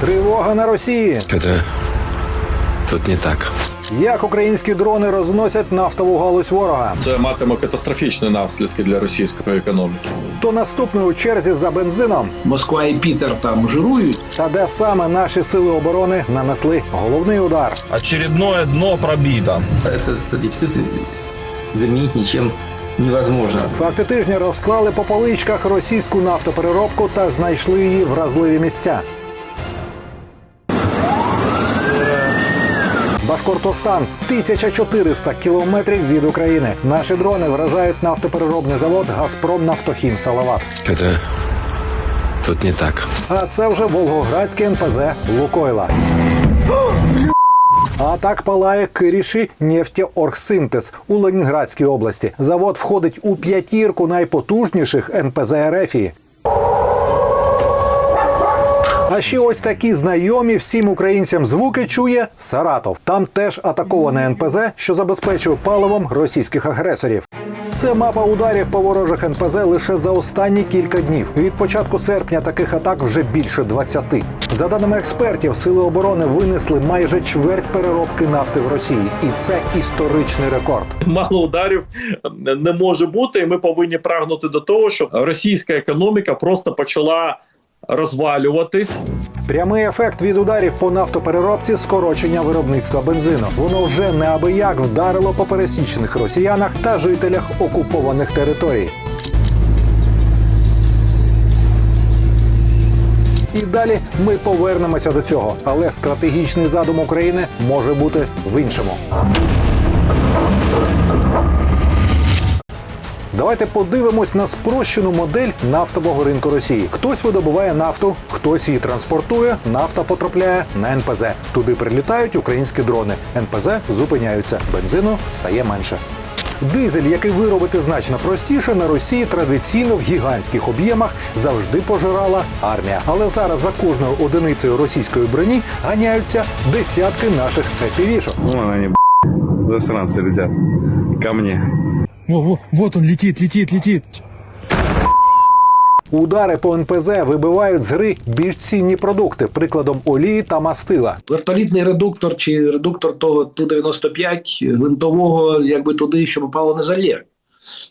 Тривога на Росії. Это тут не так. Як українські дрони розносять нафтову галузь ворога? Це матиме катастрофічні наслідки для російської економіки. То наступний у черзі за бензином. Москва і Пітер там жирують. Та де саме наші сили оборони нанесли головний удар? Очередное дно пробито. Этот дефицит заменить ничем невозможно. Факти тижня розклали по поличках російську нафтопереробку та знайшли її вразливі місця. Башкортостан 1400 кілометрів від України. Наші дрони вражають нафтопереробний завод Газпром Нафтохім Салават. Это тут не так. А це вже Волгоградський НПЗ Лукойла. А так палає Киріші нефтеоргсинтез у Ленінградській області. Завод входить у п'ятірку найпотужніших НПЗ РФії. А ще ось такі знайомі всім українцям звуки чує Саратов. Там теж атаковане НПЗ, що забезпечує паливом російських агресорів. Це мапа ударів по ворожих НПЗ лише за останні кілька днів. Від початку серпня таких атак вже більше 20. За даними експертів, сили оборони винесли майже чверть переробки нафти в Росії, і це історичний рекорд. Мало ударів не може бути, і ми повинні прагнути до того, щоб російська економіка просто почала розвалюватись. Прямий ефект від ударів по нафтопереробці скорочення виробництва бензину. Воно вже неабияк вдарило по пересічених росіянах та жителях окупованих територій. І далі ми повернемося до цього, але стратегічний задум України може бути в іншому. Давайте подивимось на спрощену модель нафтового ринку Росії. Хтось видобуває нафту, хтось її транспортує. Нафта потрапляє на НПЗ. Туди прилітають українські дрони. НПЗ зупиняються. Бензину стає менше. Дизель, який виробити значно простіше, на Росії традиційно в гігантських об'ємах завжди пожирала армія. Але зараз за кожною одиницею російської броні ганяються десятки наших епівішок. Вон они, б***ь, засранцы. Ко мне. Во, во, вот он летит, летит, летит. Удари по НПЗ вибивають з гри більш цінні продукти, прикладом олії та мастила. Вертолітний редуктор чи редуктор того Ту-95 гвинтового, якби туди, що попало не залє.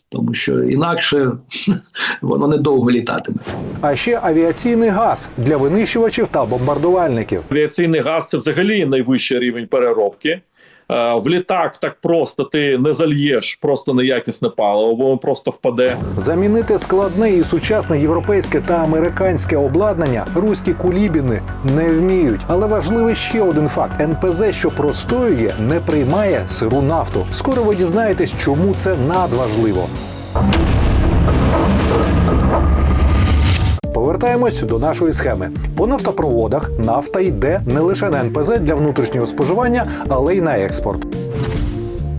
Тому що інакше воно недовго літатиме. А ще авіаційний газ для винищувачів та бомбардувальників. Авіаційний газ це взагалі найвищий рівень переробки. Е, В літак так просто ти не зальєш просто неякісне паливо, воно просто впаде. Замінити складне і сучасне європейське та американське обладнання руські кулібіни не вміють. Але важливий ще один факт: НПЗ, що простоює, не приймає сиру нафту. Скоро ви дізнаєтесь, чому це надважливо. Повертаємось до нашої схеми. По нафтопроводах нафта йде не лише на НПЗ для внутрішнього споживання, але й на експорт.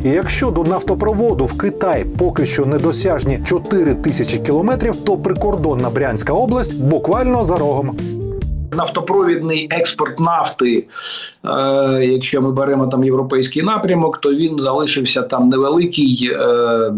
І якщо до нафтопроводу в Китай поки що недосяжні 4 тисячі кілометрів, то прикордонна Брянська область буквально за рогом. Нафтопровідний експорт нафти, е, якщо ми беремо там європейський напрямок, то він залишився там невеликий, е,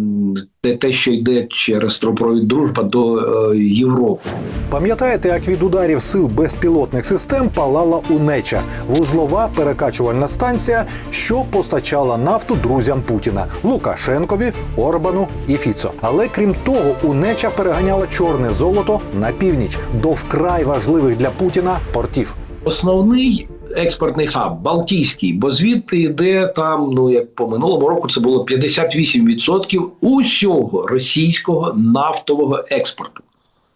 те, те, що йде через трубопровід дружба до е, Європи. Пам'ятаєте, як від ударів сил безпілотних систем палала Унеча вузлова перекачувальна станція, що постачала нафту друзям Путіна Лукашенкові, Орбану і Фіцо. Але крім того, Унеча переганяла чорне золото на північ до вкрай важливих для Путіна портів. Основний експортний хаб Балтійський, бо звідти йде там, ну як по минулому року, це було 58% усього російського нафтового експорту.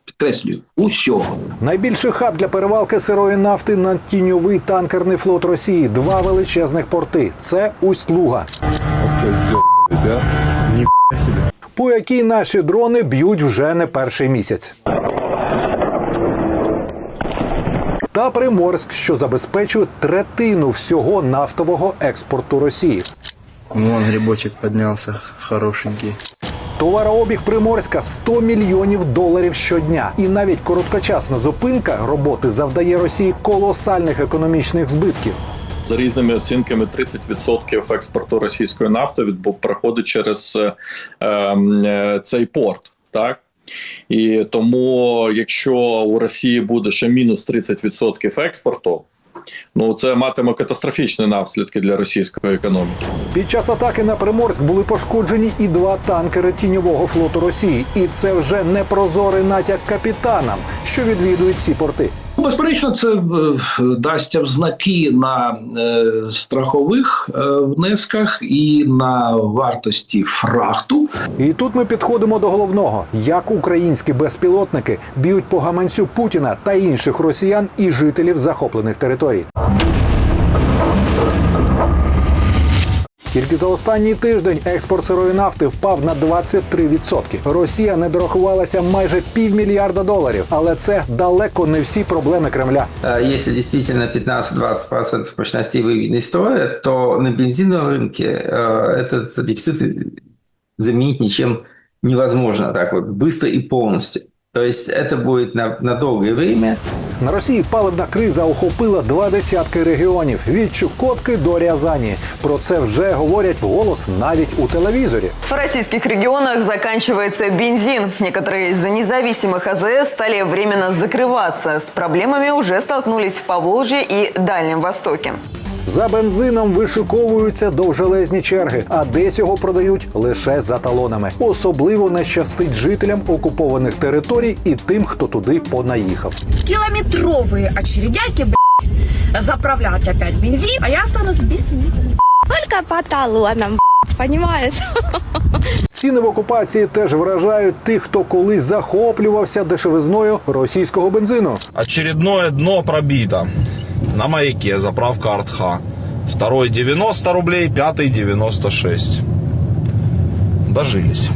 Підкреслюю, усього. Найбільший хаб для перевалки сирої нафти на тіньовий танкерний флот Росії. Два величезних порти. Це Усть-Луга. По якій наші дрони б'ють вже не перший місяць. Та Приморськ, що забезпечує третину всього нафтового експорту Росії. Вон грибочек поднялся, хорошенький. Товарообіг Приморська 100 мільйонів доларів щодня. І навіть короткочасна зупинка роботи завдає Росії колосальних економічних збитків. За різними оцінками, 30% експорту російської нафти відбув проходить через е, е, цей порт. Так І тому, якщо у Росії буде ще мінус 30% експорту, ну це матиме катастрофічні наслідки для російської економіки. Під час атаки на Приморськ були пошкоджені і два танкери тіньового флоту Росії. І це вже не прозорий натяк капітанам, що відвідують ці порти. Безперечно, це е, дасть знаки на е, страхових е, внесках і на вартості фрахту. І тут ми підходимо до головного: як українські безпілотники б'ють по гаманцю Путіна та інших росіян і жителів захоплених територій. Тільки за останній тиждень експорт сирої нафти впав на 23%. Росія не дорахувалася майже півмільярда доларів, але це далеко не всі проблеми Кремля. Э, Если действительно 15-20% мощностей выведены из строя, то на бензиновом рынке э, этот дефицит заменить ничем невозможно так вот быстро и полностью. То есть это будет на, на долгое время. На Росії паливна криза охопила два десятки регіонів від Чукотки до Рязані. Про це вже говорять вголос навіть у телевізорі. В российских регионах заканчивается бензин. Некоторые из независимых АЗС стали временно закрываться. С проблемами уже столкнулись в Поволжье и Дальнем Востоке. За бензином вишиковуються довжелезні черги, а десь його продають лише за талонами. Особливо не щастить жителям окупованих територій і тим, хто туди понаїхав. километровые очередяки, блядь, заправлять опять бензин, а я останусь без них. Только по талонам, понимаешь? Ціни в окупації теж вражають тих, хто колись захоплювався дешевизною російського бензину. Очередное дно пробито. На маяке заправка Артха. Второй 90 рублей, пятый 96. Дожились.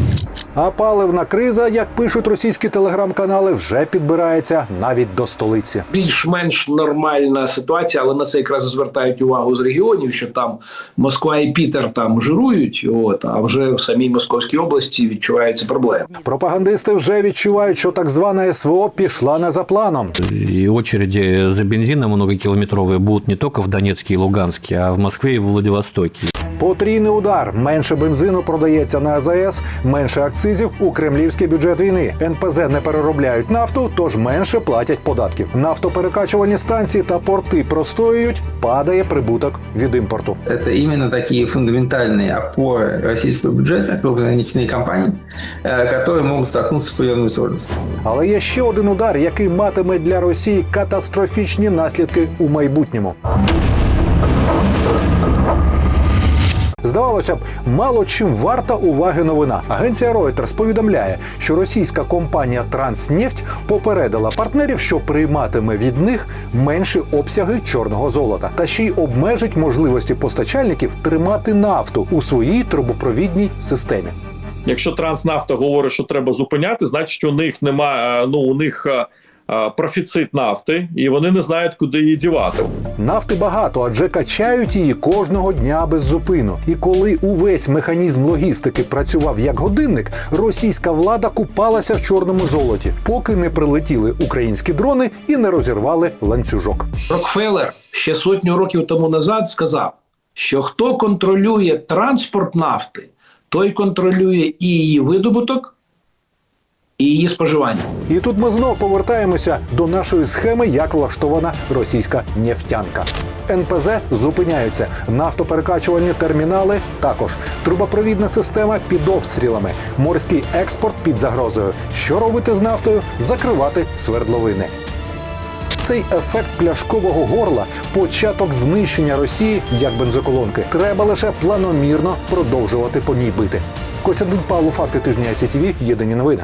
А паливна криза, як пишуть російські телеграм-канали, вже підбирається навіть до столиці. Більш-менш нормальна ситуація, але на це якраз звертають увагу з регіонів, що там Москва і Пітер там жирують, от а вже в самій Московській області відчуваються проблеми. Пропагандисти вже відчувають, що так звана СВО пішла не за планом. И очереди за бензином многокилометровые будут не только в Донецке и Луганске, а в Москве и в Владивостоке. Потрійний удар. Менше бензину продається на АЗС, менше акцизів у кремлівський бюджет війни. НПЗ не переробляють нафту, тож менше платять податків. Нафтоперекачувальні станції та порти простоюють, падає прибуток від імпорту. Это именно такие фундаментальные опоры российского бюджета, крупные нефтяные компании, э, которые могут столкнуться с приемной сложностью. Але є ще один удар, який матиме для Росії катастрофічні наслідки у майбутньому. Здавалося б, мало чим варта уваги новина. Агенція Reuters повідомляє, що російська компанія Транснефть попередила партнерів, що прийматиме від них менші обсяги чорного золота, та ще й обмежить можливості постачальників тримати нафту у своїй трубопровідній системі. Якщо Транснафта говорить, що треба зупиняти, значить у них немає. Ну у них е, е, профіцит нафти, і вони не знають, куди її дівати. Нафти багато, адже качають її кожного дня без зупину. І коли увесь механізм логістики працював як годинник, російська влада купалася в чорному золоті, поки не прилетіли українські дрони і не розірвали ланцюжок. Рокфеллер ще сотню років тому назад сказав, що хто контролює транспорт нафти, той контролює і її видобуток, і її споживання. І тут ми знов повертаємося до нашої схеми, як влаштована російська нефтянка. НПЗ зупиняються, нафтоперекачувальні термінали також. Трубопровідна система під обстрілами, морський експорт під загрозою. Що робити з нафтою? Закривати свердловини. Цей ефект пляшкового горла початок знищення Росії як бензоколонки. Треба лише планомірно продовжувати по ній бити. Костянтин Павло, факти тижня СІТВ, єдині новини.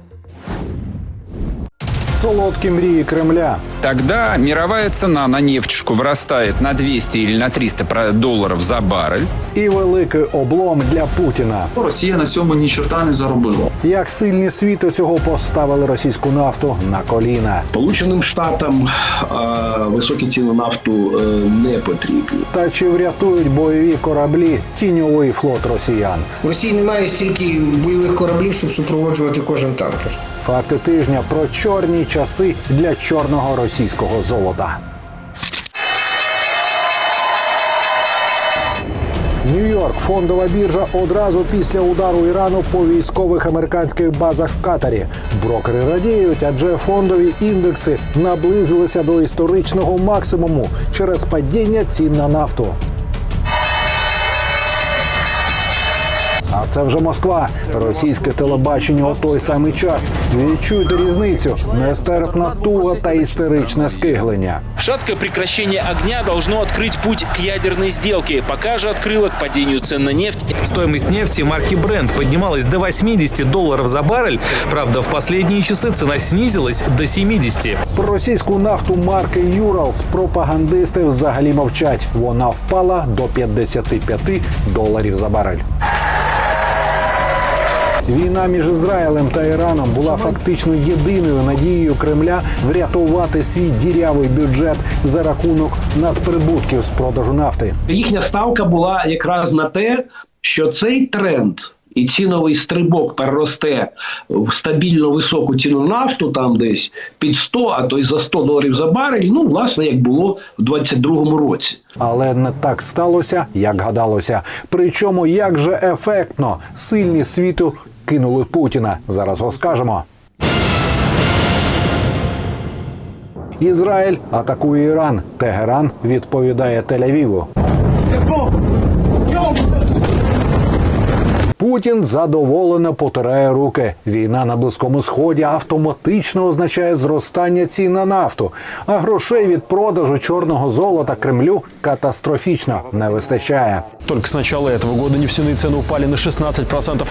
Солодкі мрії Кремля. Тогда мировая цена на нефтюшку вырастает на 200 или на 300 про- долларов за баррель. І великий облом для Путіна. Росія на цьому ні чорта не заробила. Як сильні світу цього поставили російську нафту на коліна. Сполученим Штатам е, високі ціни нафту е, не потрібні. Та чи врятують бойові кораблі тіньовий флот росіян? В Росії немає стільки бойових кораблів, щоб супроводжувати кожен танкер. Факти тижня про чорні часи для чорного російського золота. Нью-Йорк фондова біржа одразу після удару Ірану по військових американських базах в Катарі. Брокери радіють, адже фондові індекси наблизилися до історичного максимуму через падіння цін на нафту. А це вже Москва. Російське телебачення у той самий час. Відчуйте різницю. Нестерпна туга та істеричне скиглення. Шаткое прекращение огня должно открыть путь к ядерной сделке, пока же открыло к падению цен на нефть. Стоимость нефти марки Brent поднималась до 80 долларов за баррель. Правда, в последние часы цена снизилась до 70. Про російську нафту марки Юралс пропагандисти взагалі мовчать. Вона впала до 55 доларів за барель. Війна між Ізраїлем та Іраном була фактично єдиною надією Кремля врятувати свій дірявий бюджет за рахунок надприбутків з продажу нафти. Їхня ставка була якраз на те, що цей тренд і ціновий стрибок переросте в стабільно високу ціну нафту, там десь під 100, а то й за 100 доларів за барель. Ну, власне, як було в 22-му році. Але не так сталося, як гадалося. Причому як же ефектно сильні світу кинули Путіна. Зараз розкажемо. Ізраїль атакує Іран. Тегеран відповідає Тель-Авіву. Путін задоволено потирає руки. Війна на близькому сході автоматично означає зростання цін на нафту, а грошей від продажу чорного золота Кремлю катастрофічно не вистачає. Только с начала этого года нефтяные цены упали на 16%.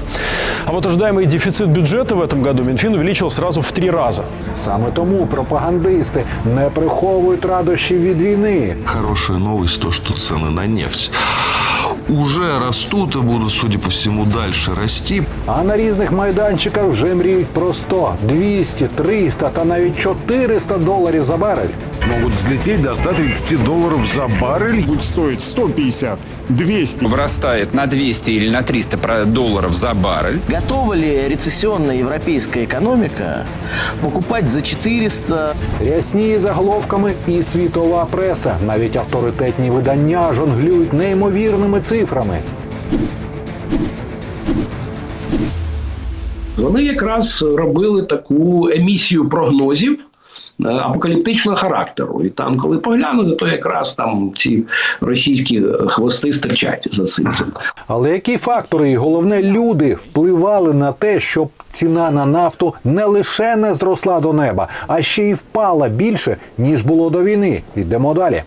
А вот ожидаемый дефицит бюджета в этом году Минфин увеличил сразу в три раза. Саме тому пропагандисти не приховують радощів від війни. Хорошая новость то, что цены на нефть уже растут и будут, судя по всему, дальше расти. А на різних майданчиках вже мріють про 100, 200, 300 та навіть 400 доларів за барель. Могут взлететь до 130 долларов за баррель. Будет стоить 150, 200. Вырастает на 200 или на 300 про- долларов за баррель. Готова ли рецессионная европейская экономика покупать за 400 Рясніє заголовками і світова преса. Навіть авторитетні видання жонглюють неймовірними цифрами. Вони якраз робили таку емісію прогнозів. е, Апокаліптичного характеру, і там, коли поглянути, то якраз там ці російські хвости стирчать за цим. Але які фактори і головне люди впливали на те, щоб ціна на нафту не лише не зросла до неба, а ще й впала більше ніж було до війни. Йдемо далі.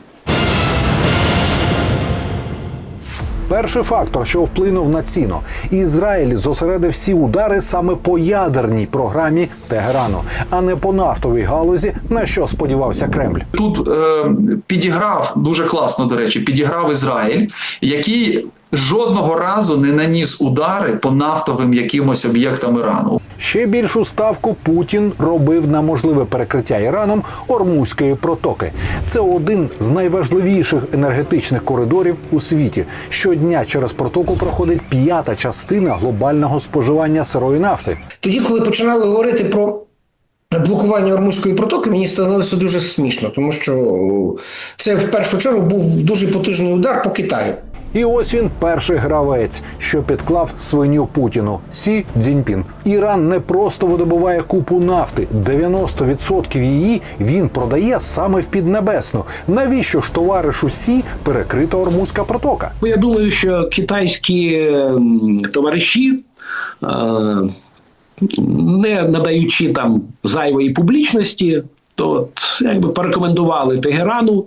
Перший фактор, що вплинув на ціну, Ізраїль зосередив всі удари саме по ядерній програмі Тегерану, а не по нафтовій галузі, на що сподівався Кремль. Тут е, підіграв дуже класно, до речі, підіграв Ізраїль, який жодного разу не наніс удари по нафтовим якимось об'єктам Ірану. Ще більшу ставку Путін робив на можливе перекриття Іраном Ормузької протоки. Це один з найважливіших енергетичних коридорів у світі. Щодня через протоку проходить п'ята частина глобального споживання сирої нафти. Тоді, коли починали говорити про блокування Ормузької протоки, мені становилося дуже смішно, тому що це в першу чергу був дуже потужний удар по Китаю. І ось він перший гравець, що підклав свиню Путіну Сі Цзіньпін. Іран не просто видобуває купу нафти. 90% її він продає саме в Піднебесну. Навіщо ж товаришу Сі перекрита Ормузька протока? Я думаю, що китайські товариші, е, не надаючи там зайвої публічності, то от, якби порекомендували Тегерану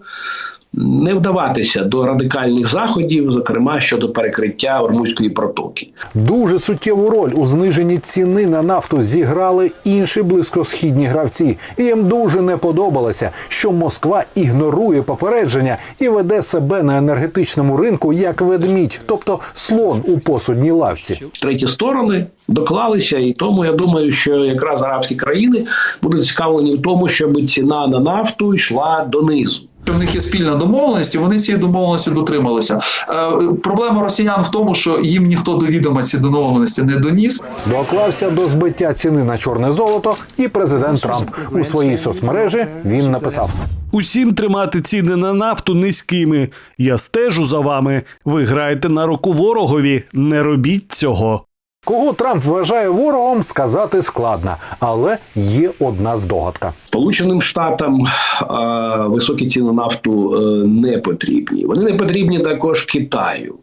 не вдаватися до радикальних заходів, зокрема щодо перекриття Ормузької протоки. Дуже суттєву роль у зниженні ціни на нафту зіграли інші близькосхідні гравці. І їм дуже не подобалося, що Москва ігнорує попередження і веде себе на енергетичному ринку як ведмідь, тобто слон у посудній лавці. Треті сторони доклалися, і тому я думаю, що якраз арабські країни будуть зацікавлені в тому, щоб ціна на нафту йшла донизу. У них є спільна домовленість, і вони цієї домовленості дотрималися. Е, проблема росіян в тому, що їм ніхто до відома ці домовленості не доніс. Доклався до збиття ціни на чорне золото, і президент Трамп у своїй соцмережі він написав: Усім тримати ціни на нафту низькими. Я стежу за вами. Ви граєте на руку ворогові. Не робіть цього. Кого Трамп вважає ворогом, сказати складно, але є одна здогадка. Сполученим Штатам е, високі ціни нафту е, не потрібні. Вони не потрібні також Китаю.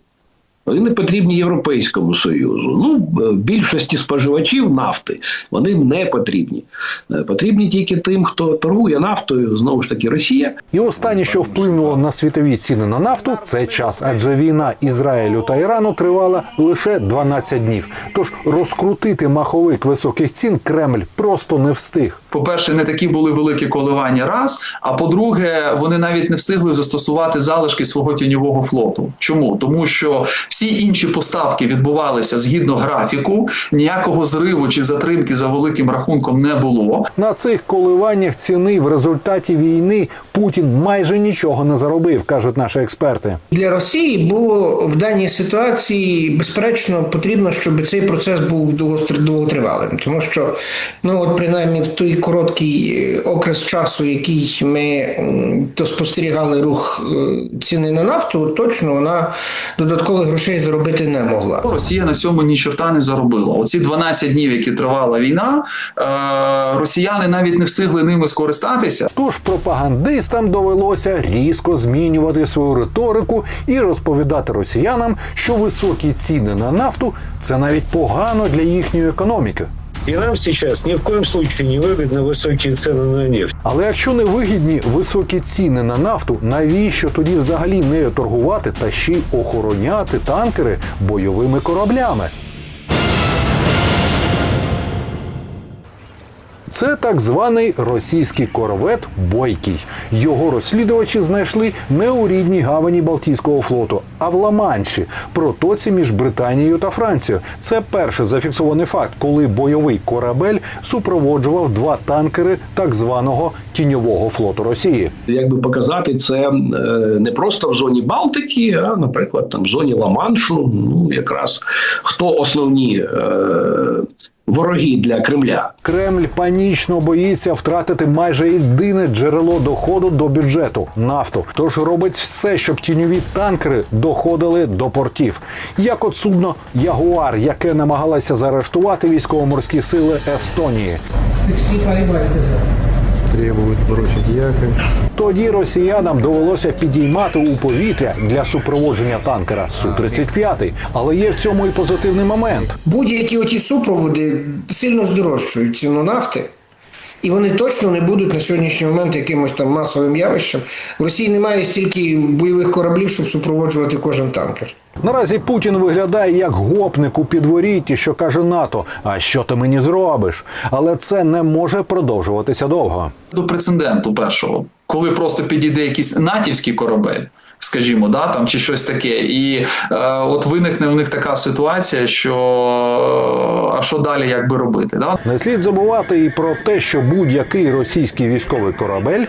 Вони потрібні Європейському Союзу. Ну, е, більшості споживачів нафти вони не потрібні. Е, Потрібні тільки тим, хто торгує нафтою, знову ж таки, Росія. І останнє, що вплинуло на світові ціни на нафту, це час, адже війна Ізраїлю та Ірану тривала лише 12 днів. Тож розкрутити маховик високих цін Кремль просто не встиг. По-перше, не такі були великі коливання раз. А по-друге, вони навіть не встигли застосувати залишки свого тіньового флоту. Чому? Тому що всі інші поставки відбувалися згідно графіку, ніякого зриву чи затримки за великим рахунком не було. На цих коливаннях ціни в результаті війни Путін майже нічого не заробив, кажуть наші експерти. Для Росії було в даній ситуації безперечно потрібно, щоб цей процес був довготривалим, тому що ну от принаймні в той короткий е, окрес часу, який ми то спостерігали рух е, ціни на нафту, точно вона додаткових грошей заробити не могла. Росія на цьому ні чорта не заробила. Оці 12 днів, які тривала війна, е- росіяни навіть не встигли ними скористатися. Тож пропагандистам довелося різко змінювати свою риторику і розповідати росіянам, що високі ціни на нафту це навіть погано для їхньої економіки. И нам сейчас ни в коем случае не выгодны высокие цены на нефть. Але якщо не вигідні високі ціни на нафту, навіщо тоді взагалі нею торгувати та ще й охороняти танкери бойовими кораблями? Це так званий російський корвет Бойкий. Його розслідувачі знайшли не у рідній гавані Балтійського флоту, а в Ла-Манші, протоці між Британією та Францією. Це перший зафіксований факт, коли бойовий корабель супроводжував два танкери так званого тіньового флоту Росії. Якби показати це е, не просто в зоні Балтики, а, наприклад, там в зоні Ла-Маншу, ну якраз хто основні е, вороги для Кремля. Кремль панічно боїться втратити майже єдине джерело доходу до бюджету нафту. Тож робить все, щоб тіньові танкери доходили до портів. Як от судно Ягуар, яке намагалося заарештувати військово-морські сили Естонії. Требуют бросить якорь. Тоді росіянам довелося підіймати у повітря для супроводження танкера Су-35. Але є в цьому і позитивний момент. Будь-які оті супроводи сильно здорожчують ціну нафти. І вони точно не будуть на сьогоднішній момент якимось там масовим явищем. В Росії немає стільки бойових кораблів, щоб супроводжувати кожен танкер. Наразі Путін виглядає як гопник у підворітті, що каже НАТО: А що ти мені зробиш? Але це не може продовжуватися довго. До прецеденту першого, коли просто підійде якийсь натівський корабель. Скажімо, да, там чи щось таке, і е, от виникне в них така ситуація, що а що далі, як би робити? Да? Не слід забувати і про те, що будь-який російський військовий корабель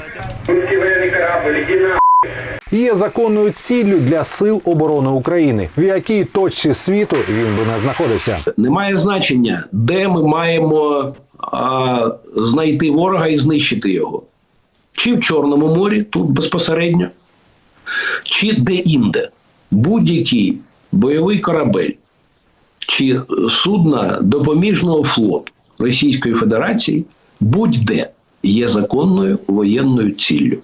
є законною ціллю для сил оборони України, в якій точці світу він би не знаходився. Немає значення, де ми маємо а, знайти ворога і знищити його. Чи в Чорному морі, тут безпосередньо, чи де-інде. Будь-який бойовий корабель чи судна допоміжного флоту Російської Федерації будь-де є законною воєнною ціллю.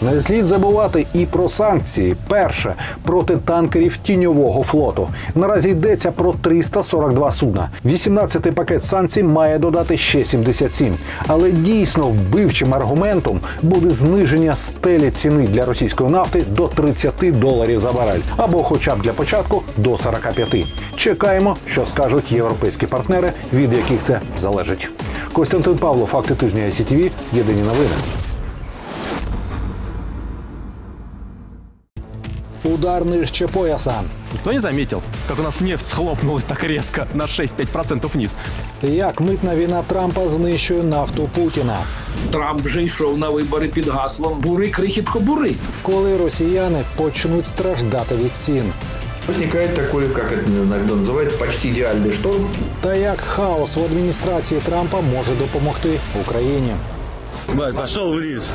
Не слід забувати і про санкції. Перше проти танкерів тіньового флоту. Наразі йдеться про 342 судна. 18-й пакет санкцій має додати ще 77. Але дійсно вбивчим аргументом буде зниження стелі ціни для російської нафти до 30 доларів за барель, або, хоча б для початку, до 45. Чекаємо, що скажуть європейські партнери, від яких це залежить. Костянтин Павло, факти тижня ICTV, Єдині новини. Удар нижче пояса. Никто не заметил, как у нас нефть схлопнулась так резко на 6-5% вниз. Як митна війна Трампа знищує нафту Путіна. Трамп вже йшов на вибори під гаслом бури крихітко бури. Коли росіяни почнуть страждати від цін. Возникает такой, как это иногда называют, почти идеальный шторм. Та як хаос в адміністрації Трампа може допомогти Україні. Бать, пошел в лес.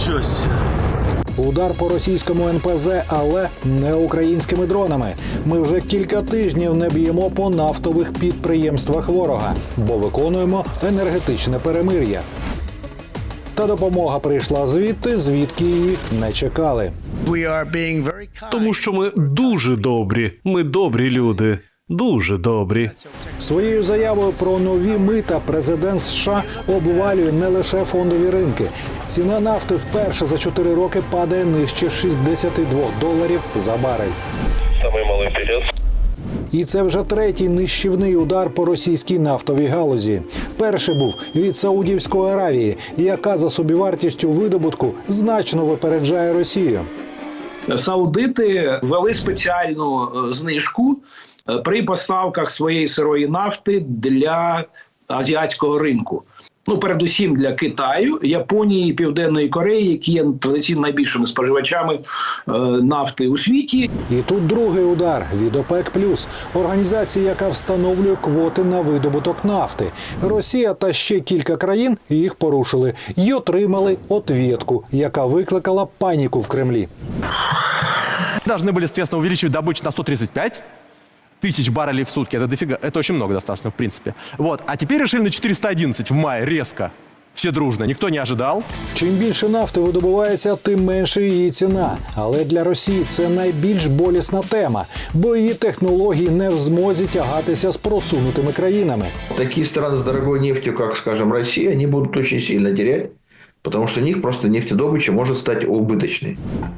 Себе. Удар по російському НПЗ, але не українськими дронами. Ми вже кілька тижнів не б'ємо по нафтових підприємствах ворога, бо виконуємо енергетичне перемир'я. Та допомога прийшла звідти, звідки її не чекали. Тому що ми дуже добрі. Ми добрі люди. Дуже добрі. Своєю заявою про нові мита президент США обвалює не лише фондові ринки. Ціна нафти вперше за 4 роки падає нижче 62 доларів за барель. Самый малый вперед. І це вже третій нищівний удар по російській нафтовій галузі. Перший був від Саудівської Аравії, яка за собівартістю видобутку значно випереджає Росію. Саудити ввели спеціальну е, знижку при поставках своєї сирої нафти для азіатського ринку. Ну, передусім для Китаю, Японії, Південної Кореї, які є традиційно найбільшими споживачами е, нафти у світі. І тут другий удар від ОПЕК+, організації, яка встановлює квоти на видобуток нафти. Росія та ще кілька країн їх порушили і отримали отвєтку, яка викликала паніку в Кремлі. Должны были, соответственно, увеличивать добычу на 135 тысяч баррелей в сутки. Это дофига. Это очень много достаточно, в принципе. Вот. А теперь решили на 411 в мае резко. Все дружно. Никто не ожидал. Чим більше нафти видобувається, тим менше її ціна. Але для Росії це найбільш болісна тема, бо її технології не в змозі тягатися з просунутими країнами. Такие страны с дорогой нефтью, как, скажем, Россия, они будут очень сильно терять, потому что у них просто нефтедобыча может стать убыточной.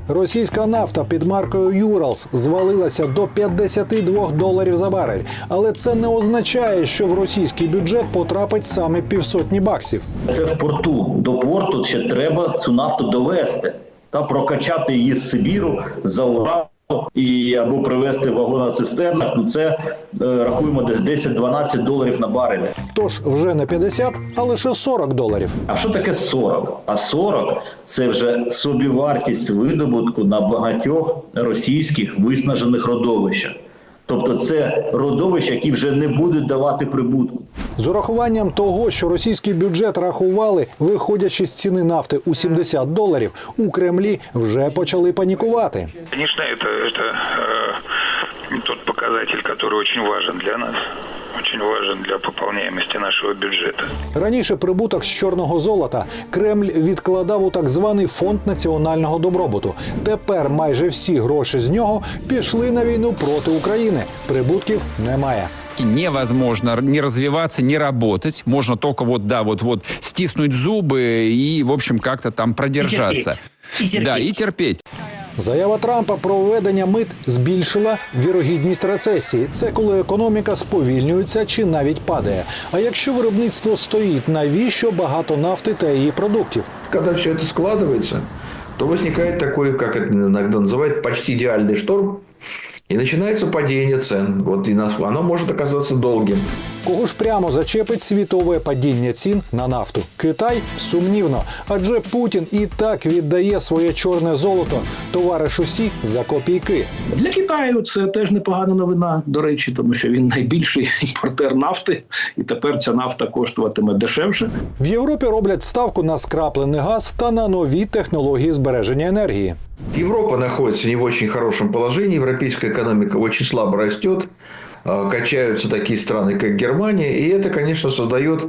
Російська нафта під маркою Юралс звалилася до 52 доларів за барель. Але це не означає, що в російський бюджет потрапить саме півсотні баксів. Це в порту. До порту ще треба цю нафту довести та прокачати її з Сибіру за Урал і або привезти в вагоноцистернах. Ну це е, рахуємо десь 10-12 доларів на барель. Тож вже не 50, а лише 40 доларів. А що таке 40? А 40 – це вже собівартість видобутку на багатьох російських виснажених родовищах. Тобто це родовища, які вже не будуть давати прибутку. З урахуванням того, що російський бюджет рахували, виходячи з ціни нафти у 70 доларів, у Кремлі вже почали панікувати. Конечно, это, это э, тот показатель, который очень важен для нас, очень важен для пополняемости нашего бюджета. Раніше прибуток з чорного золота Кремль відкладав у так званий фонд національного добробуту. Тепер майже всі гроші з нього пішли на війну проти України. Прибутків немає. Невозможно не развиваться, не работать. Можно только вот, да, вот, вот стиснуть зубы и, в общем, как-то там продержаться. Да, и терпеть. Заява Трампа про введення мит збільшила вірогідність рецесії. Це коли економіка сповільнюється чи навіть падає. А якщо виробництво стоїть, навіщо багато нафти та її продуктів? Когда все это складывается, то возникает такой, как это иногда называют, почти идеальный шторм, и начинается падение цен. Вот и нас- оно может оказаться долгим. Кого ж прямо зачепить світове падіння цін на нафту? Китай сумнівно, адже Путін і так віддає своє чорне золото товаришу Сі за копійки. Для Китаю це теж непогана новина, до речі, тому що він найбільший імпортер нафти, і тепер ця нафта коштуватиме дешевше. В Європі роблять ставку на скраплений газ та на нові технології збереження енергії. Европа находится не в очень хорошем положении, европейская экономика очень слабо растет, а, качаются такие страны, как Германия, и это, конечно, создает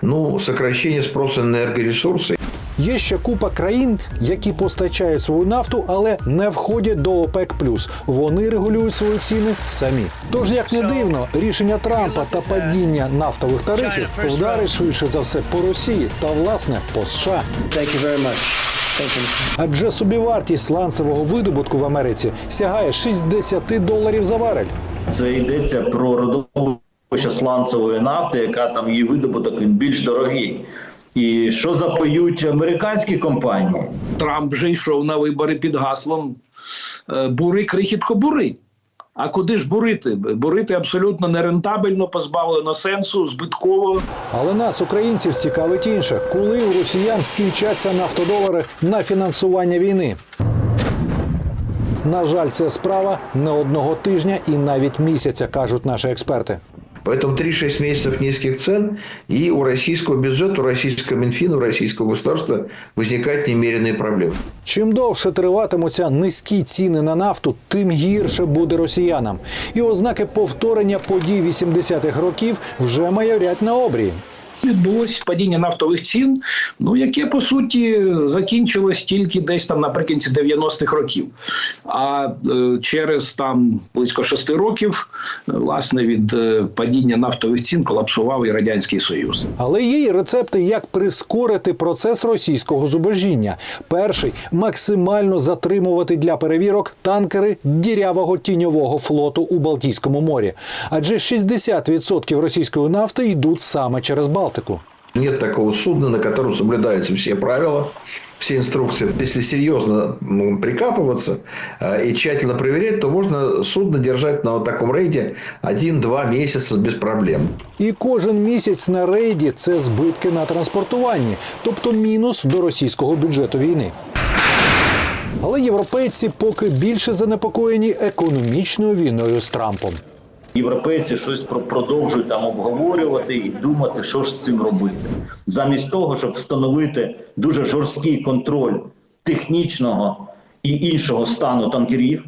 ну, сокращение спроса на энергоресурсы. Є ще купа країн, які постачають свою нафту, але не входять до ОПЕК+. Вони регулюють свої ціни самі. Тож, як не дивно, рішення Трампа та падіння нафтових тарифів вдарить швидше за все по Росії та власне по США. Адже собівартість сланцевого видобутку в Америці сягає 60 доларів за барель. Це йдеться про родовище сланцевої нафти, яка там її видобуток він більш дорогий. І що запоють американські компанії? Трамп вже йшов на вибори під гаслом е, бури крихітко бури. А куди ж бурити? Бурити абсолютно нерентабельно, позбавлено сенсу, збитково. Але нас, українців, цікавить інше, коли у росіян скінчаться нафтодолари на фінансування війни. На жаль, це справа не одного тижня і навіть місяця, кажуть наші експерти. Поэтому 3-6 месяцев низких цен, и у российского бюджета, у российского Минфина, у российского государства возникают немеренные проблемы. Чим довше триватимуться низькі ціни на нафту, тим гірше буде росіянам. І ознаки повторення подій 80-х років вже майорять на обрії. Відбулось падіння нафтових цін, ну яке по суті закінчилось тільки десь там наприкінці 90-х років. А е, через там близько шести років, е, власне, від е, падіння нафтових цін колапсував і радянський союз. Але є й рецепти, як прискорити процес російського зубожіння. Перший максимально затримувати для перевірок танкери дірявого тіньового флоту у Балтійському морі. Адже 60% російської нафти йдуть саме через Балтику. Нет такого судна, на котором соблюдаются все правила, все инструкции. Если серьезно прикапываться э, и тщательно проверять, то можно судно держать на вот таком рейде 1-2 месяца без проблем. І кожен місяць на рейді це збитки на транспортуванні, тобто мінус до російського бюджету війни. Але європейці поки більше занепокоєні економічною війною з Трампом. Європейці щось про- продовжують там обговорювати і думати, що ж з цим робити, замість того, щоб встановити дуже жорсткий контроль технічного і іншого стану танкерів,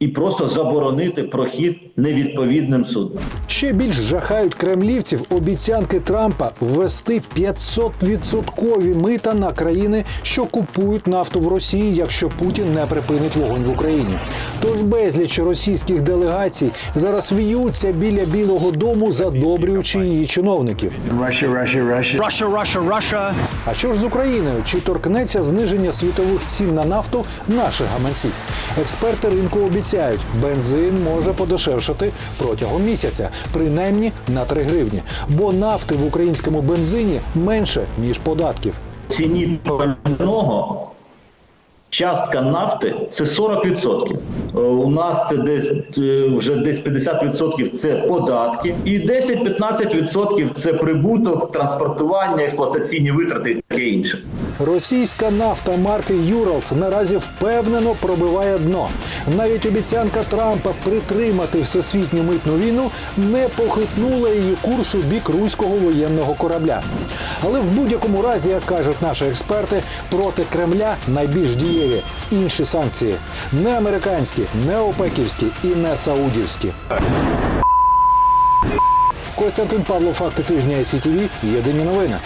і просто заборонити прохід невідповідним суднам. Ще більш жахають кремлівців обіцянки Трампа ввести 500% мита на країни, що купують нафту в Росії, якщо Путін не припинить вогонь в Україні. Тож безліч російських делегацій зараз в'ються біля Білого Дому, задобрюючи її чиновників. А що ж з Україною? Чи торкнеться зниження світових цін на нафту наших гаманців? Експерти ринку обіцяють, бензин може подешевшати протягом місяця, принаймні на 3 гривні. Бо нафти в українському бензині менше ніж податків. Ціні пального частка нафти це 40%. Е, У нас це десь е, вже десь 50% це податки, і 10-15% це прибуток, транспортування, експлуатаційні витрати і таке інше. Російська нафта марки Юралс наразі впевнено пробиває дно. Навіть обіцянка Трампа притримати всесвітню митну війну не похитнула її курс у бік руського воєнного корабля. Але в будь-якому разі, як кажуть наші експерти, проти Кремля найбільш дієві інші санкції не американські, не опеківські і не саудівські. Костянтин Павло, факти тижня СІТВ, єдині новини.